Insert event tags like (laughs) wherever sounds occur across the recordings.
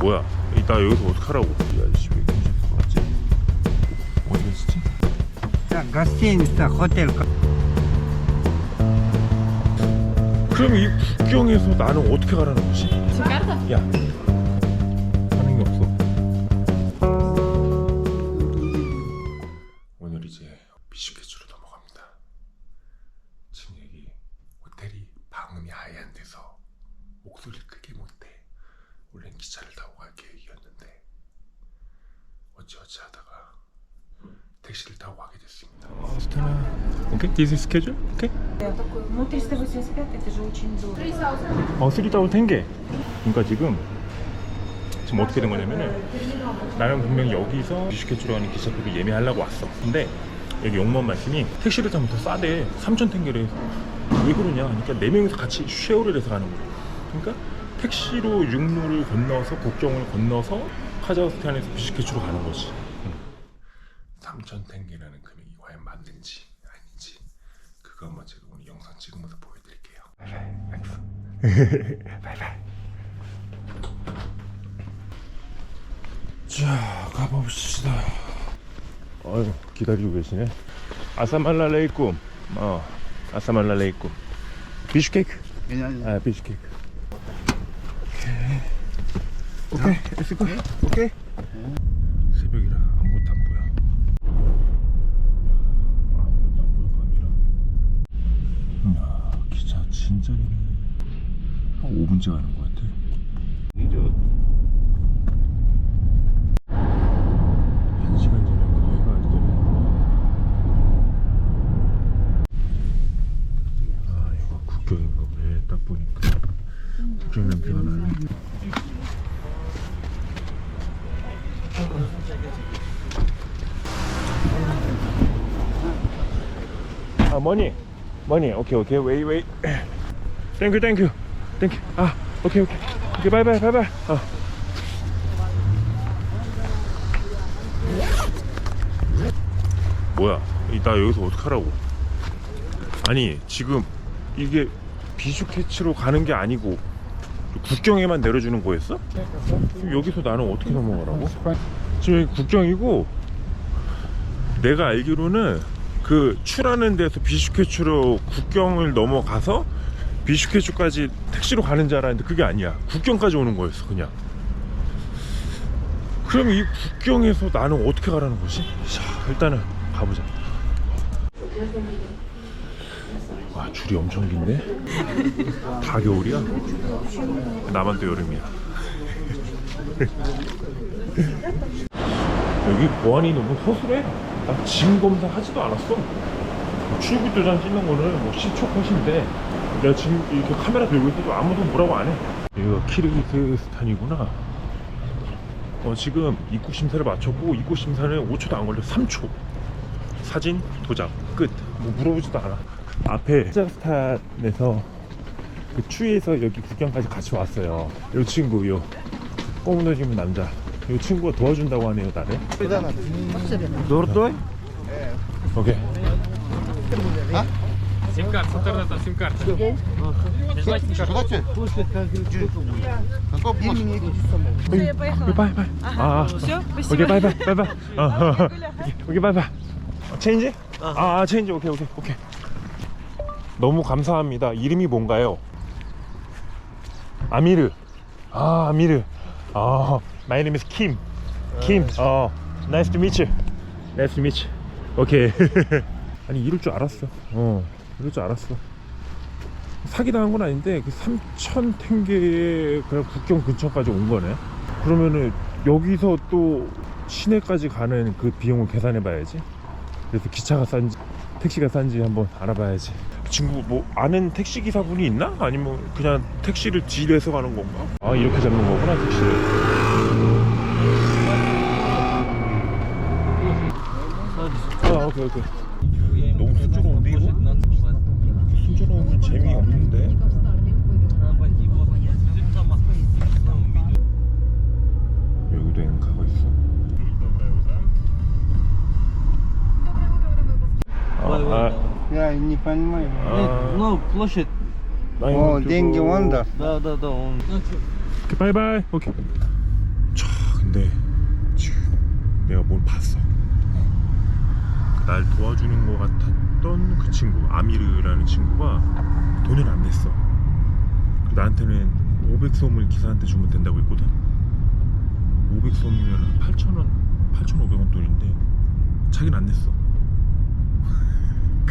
뭐야 이따 여기서 어떡하라고 야씨 왜 이렇게 맞지? 어디 갔지? 자 가스인스타 호텔 가 그럼 이 국경에서 나는 어떻게 가라는 거지? 야 어찌어찌 하다가 택시를 타고 가게 됐습니다. 오케이, this is schedule. 오케이. Такой, ну 385 это же очень дорого. 어, 3,000 텐게. 그러니까 지금 지금 어떻게 된 거냐면은 나는 분명히 여기서 비슈케츠로 가는 기차표를 예매하려고 왔어. 근데 여기 용무원 말씀이 택시를 타면 더 싸대. 3,000 텐게를. 왜 그러냐? 그러니까 네 명이서 같이 쉐어를 해서 가는 거야. 그러니까 택시로 육로를 건너서 국경을 건너서 카자흐스탄에서 비슈케츠로 가는 거지. 3,000 텐게라는 금액이 과연 맞는지 아닌지 그거 한번 제가 오늘 영상 찍으면서 보여드릴게요. 바이바이. (laughs) 자, 가봅시다. 어휴, 기다리고 계시네. 아사말랄레이쿰. 어, 아사말랄레이쿰. 비슈케이크. 아, 비슈케이크. 오케이. 렛츠고. 오케이. 새벽이라 아무것도 안 보여. 아무것도 안 보여, 밤이라. 야, 기차 진짜 기네. 한 5분째 가는 것 같아. 한 시간 전에 그 해가 뜨네. 아, 이거 국경인가 보네. 딱 보니까. 국경 냄새가 나네. 아, 머니. 머니. 오케이, 오케이. 웨이, 웨이. 땡큐, 땡큐. 땡큐. 아, 오케이, 오케이. 오케이, 바이바이, 바이바이. 어. 뭐야? 이- 나 여기서 어떡하라고? 아니 지금 이게 비슈케츠로 가는 게 아니고 국경에만 내려주는 거였어? 그럼 여기서 나는 어떻게 넘어가라고? 지금 국경이고 내가 알기로는 그 출하는 데서 비슈케츠로 국경을 넘어가서 비슈케츠까지 택시로 가는 줄 알았는데 그게 아니야 국경까지 오는 거였어 그냥 그럼 이 국경에서 나는 어떻게 가라는 거지? 자, 일단은 가보자. 와, 줄이 엄청 긴데? 다 겨울이야? 나만 또 여름이야. (laughs) 여기 보안이 너무 서술해. 나짐 검사 하지도 않았어. 출국 도장 찍는 거는 뭐 10초 컷인데 내가 지금 이렇게 카메라 들고 있어도 아무도 뭐라고 안 해. 여기가 키르기스스탄이구나. 어, 지금 입국 심사를 마쳤고 입국 심사는 5초도 안 걸려 3초 사진 도장 끝뭐 물어보지도 않아 앞에 카자흐스탄에서 그 추위에서 여기 국경까지 같이 왔어요 이 친구 요 검은 옷 입은 남자 이 친구가 도와준다고 하네요 나를 Дурдой? 오케이 Сим-карта, с интернета сим-карта. Все, я поехала. 바이바이 아 Все, 오케이 спасибо. 바이바이 바이바이 어, 어, 어. 오케이 바이바이 어, 체인지? 아, 아 체인지 오케이 오케이 오케이 너무 감사합니다. 이름이 뭔가요? 아미르. 아 아미르. 아 my name is Kim. Kim 어 nice to meet you. Nice to meet you. 오케이 (laughs) 아니 이럴 줄 알았어. 어 이럴 줄 알았어. 사기당한 건 아닌데 그 3천 탱게의 그냥 국경 근처까지 온 거네. 그러면은 여기서 또 시내까지 가는 그 비용을 계산해 봐야지. 그래서 기차가 싼지 택시가 싼지 한번 알아봐야지 친구 뭐 아는 택시 기사분이 있나? 아니면 그냥 택시를 지뢰해서 가는 건가? 아 이렇게 잡는 거구나 택시를 아 오케이 오케이 너무 순조로운데 이거? 순조로우면 재미없는데 여기도 엔카가 있어 아, Я не понимаю. 아, Ну, площадь. 아, 나 이거 О, 좀- деньги он даст. Да, да, да, он. 오케이, 바이바이 오케이 근데 지금 내가 뭘 봤어. 날 도와주는 것 같았던 그 친구 아미르라는 친구가 돈을 안 냈어. 나한테는 500솜을 기사한테 주면 된다고 했거든. 500솜이면 8,000원, 8,500원 돈인데 자기는 안 냈어.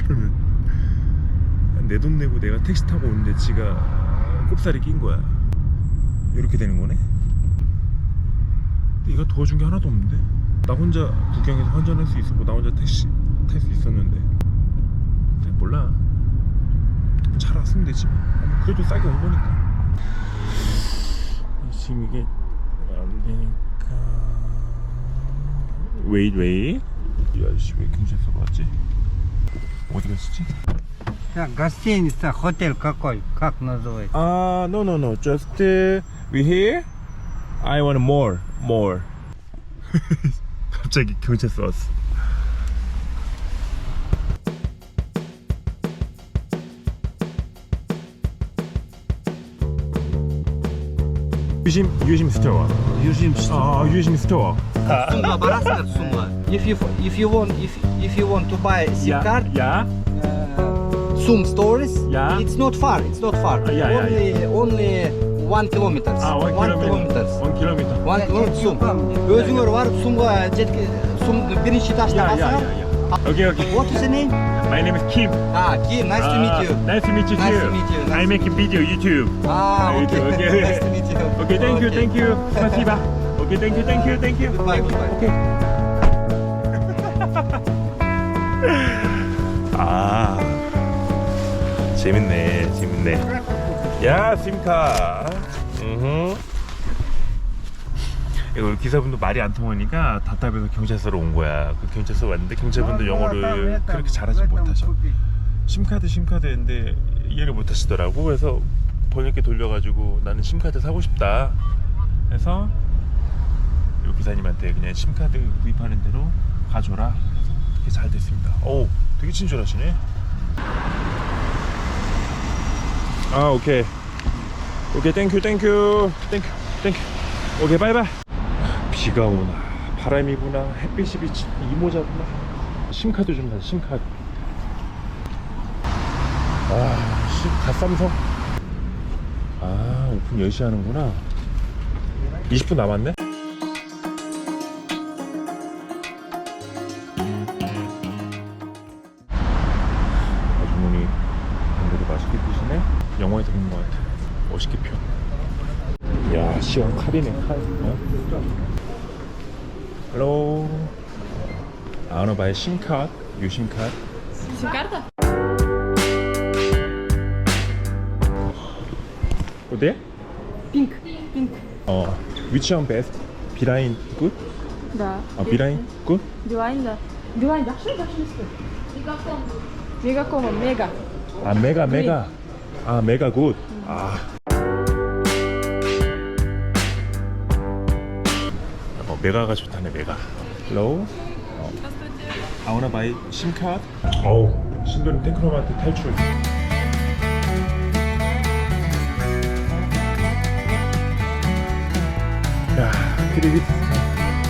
그러면 내 돈 내고 내가 택시 타고 오는데 지가 꼽살이 낀 거야. 이렇게 되는 거네. 근데 얘가 도와준 게 하나도 없는데? 나 혼자 구경해서 환전할 수 있었고 나 혼자 택시 탈 수 있었는데. 근데 몰라. 잘 왔으면 되지 뭐. 그래도 싸게 온 거니까. 지금 이게 안 되니까. 웨이 웨이 이 아저씨 왜 경찰서로 왔지? 어디 갔었지? Так, гостиница, хотель какой? Как называется? 아, no, no, no. Just uh, we here. I want more, more. 갑자기 경찰서 왔어. 유심 유심 스토어. Южим 아, 유심 스토어. Sumla baraslar sumla. If you if you want if if you want to buy a SIM yeah. card, yeah. Uh, э, Sum stores. Yeah. It's not far. It's not far. Uh, yeah, only yeah, yeah. only one kilometers. Ah, one, one kilometers. One kilometer. One kilometer. Özgür var Sum'a jetki Sum birinci taşta basar. Yeah, yeah, yeah. Okay, okay. What is your name? My name is Kim. Ah, Kim, nice uh, to meet ah, you. Nice to meet you nice too. To meet you. Nice I make a video YouTube. Ah, okay. YouTube, okay. (laughs) nice to meet you. Okay, thank okay. you, thank you. (laughs) Спасибо. 스파시바. Okay, thank you, thank you, thank you. Goodbye, goodbye. 오케이. (laughs) 아, 재밌네, 재밌네. 야, 심카. 음. 이거 기사분도 말이 안 통하니까 답답해서 경찰서로 온 거야. 그 경찰서 왔는데 경찰분도 영어를 그렇게 잘하지 못하셔. 심카드 심카드 했는데 이해를 못 하시더라고 그래서 번역기 돌려가지고 나는 심카드 사고 싶다 해서 요 기사님한테 그냥 심카드 구입하는 대로 그래서 그게 잘 됐습니다. 오 되게 친절하시네. 아 오케이. 오케이 땡큐 땡큐 땡큐 땡큐 오케이 바이바이. 비가 오나 바람이 부나 햇빛이 비치나 이모자구나. 심카드 좀 사 심카드. 아, 씨, 갓삼성. 아, 오픈 10시 하는구나. 20분 남았네? 영화에서 본 것 같아. 멋있게 펴. 야, 시원 칼이네, 칼. 어? Hello. I wanna buy SIM card. You SIM card? Сим-карта? 어때? Пинк. Пинк. 어, which one best? Beeline good? Да. 아, Beeline good? Билайн, да. Билайн, да, что дальше не стоит? Мегаком. Мегаком, мега. 아, 메가 메가. 아, 메가 good. 아. 어, 메가가 좋다네, 메가. Hello. 어. I wanna buy SIM card. 어우, 신도림 탱크로마트 탈출. 야, 그리고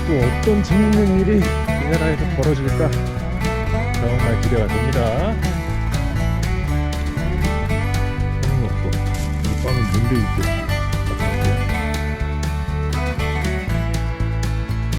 또 어떤 재밌는 일이 우리나라에서 벌어질까? 정말 기대가 됩니다. 빵은 뭔데 있고?